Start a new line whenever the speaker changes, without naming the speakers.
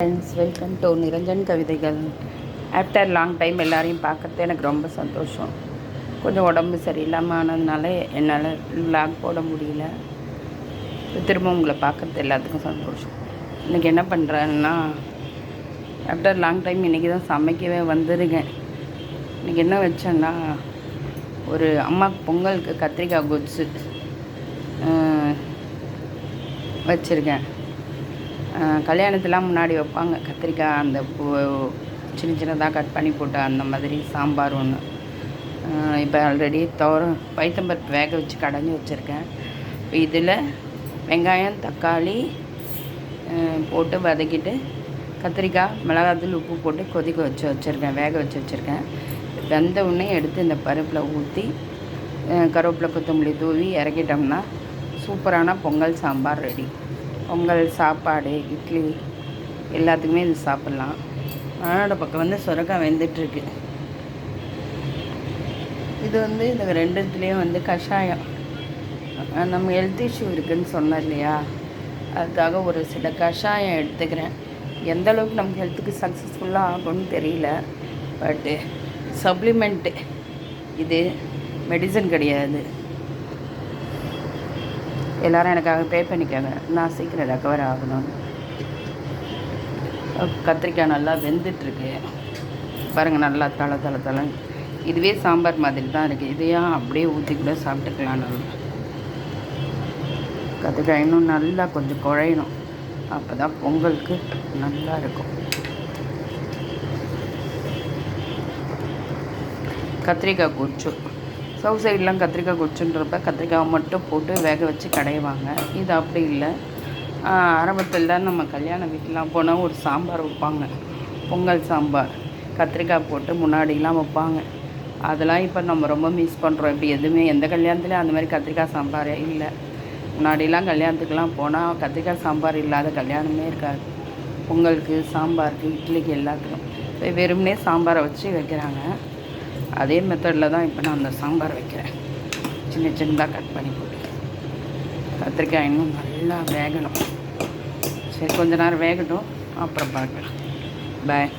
Friends welcome to Niranjan கவிதைகள் after long time எல்லாரையும் பார்க்குறது எனக்கு ரொம்ப சந்தோஷம். கொஞ்சம் உடம்பு சரியில்லாமல் ஆனதுனால என்னால் லாக் போட முடியல. திரும்ப உங்களை பார்க்கறது எல்லாத்துக்கும் சந்தோஷம். இன்றைக்கி என்ன பண்ணுறேன்னா ஆஃப்டர் லாங் டைம் இன்றைக்கி தான் சமைக்கவே வந்துருக்கேன். இன்றைக்கி என்ன வச்சேன்னா ஒரு அம்மாவுக்கு பொங்கலுக்கு கத்திரிக்காய் கொச்சு வச்சுருக்கேன். கல்யாணத்தெலாம் முன்னாடி வைப்பாங்க. கத்திரிக்காய் அந்த பூ சின்ன சின்னதாக கட் பண்ணி போட்டு அந்த மாதிரி சாம்பார் ஒன்று இப்போ ஆல்ரெடி தோரம் பைத்தம்பருப்பு வேக வச்சு கடைஞ்சி வச்சுருக்கேன். இதில் வெங்காயம் தக்காளி போட்டு வதக்கிட்டு கத்திரிக்காய் மிளகாத்தூள் உப்பு போட்டு கொதிக்க வச்சு வச்சுருக்கேன். வேக வச்சு வச்சுருக்கேன். வெந்த உடனே எடுத்து இந்த பருப்பில் ஊற்றி கருவேப்பிலை கொத்தமல்லி தூவி இறக்கிட்டோம்னா சூப்பரான பொங்கல் சாம்பார் ரெடி. பொங்கல் சாப்பாடு இட்லி எல்லாத்துக்குமே இது சாப்பிட்லாம். அதனோட பக்கம் வந்து சுரக்காய் வெந்துட்டுருக்கு. இது வந்து இந்த ரெண்டுத்துலேயும் வந்து கஷாயம். நம்ம ஹெல்த் இஷ்யூ இருக்குதுன்னு சொன்னோம் இல்லையா? அதுக்காக ஒரு சில கஷாயம் எடுத்துக்கிறேன். எந்த அளவுக்கு நமக்கு ஹெல்த்துக்கு சக்ஸஸ்ஃபுல்லாக ஆகும்னு தெரியல. பட்டு சப்ளிமெண்ட்டு இது மெடிசன் கிடையாது. எல்லாரும் எனக்காக பே பண்ணிக்கோங்க. நான் சீக்கிரம் ரெக்கவர் ஆகணும். கத்திரிக்காய் நல்லா வெந்துட்டுருக்கு. பாருங்கள் நல்லா தலை தலை தலை இதுவே சாம்பார் மாதிரி தான் இருக்குது இதையும் அப்படியே ஊற்றி கூட சாப்பிட்டுக்கலாம் நம்ம. கத்திரிக்காய் இன்னும் நல்லா கொஞ்சம் குழையணும். அப்போ தான் பொங்கலுக்கு நல்லா இருக்கும். கத்திரிக்காய் கொச்சு சவுத் சைட்லாம் கத்திரிக்காய் கொச்சுன்றப்ப கத்திரிக்காவை மட்டும் போட்டு வேக வச்சு கடைவாங்க. இது அப்படி இல்லை. ஆரம்பத்தில் தான் நம்ம கல்யாண வீட்டிலாம் போனால் ஒரு சாம்பார் வைப்பாங்க. பொங்கல் சாம்பார். கத்திரிக்காய் போட்டு முன்னாடிலாம் வைப்பாங்க. அதெல்லாம் இப்போ நம்ம ரொம்ப மிஸ் பண்ணுறோம் இப்படி எதுவுமே எந்த கல்யாணத்துலேயும் அந்த மாதிரி கத்திரிக்காய் சாம்பாரே இல்லை. முன்னாடிலாம் கல்யாணத்துக்குலாம் போனால் கத்திரிக்காய் சாம்பார் இல்லாத கல்யாணமே இருக்காது. பொங்கலுக்கு சாம்பாருக்கு இட்லிக்கு எல்லாத்துக்கும். வெறும்னே வெறுமனே சாம்பாரை வச்சு வைக்கிறாங்க. அதே மெத்தடில் தான் இப்போ நான் அந்த சாம்பார் வைக்கிறேன். சின்ன சின்னதாக கட் பண்ணி போட்டு. கத்திரிக்காய் இன்னும் நல்லா வேகணும். சரி கொஞ்ச நேரம் வேகட்டும். அப்புறம் பார்க்கலாம். பாய்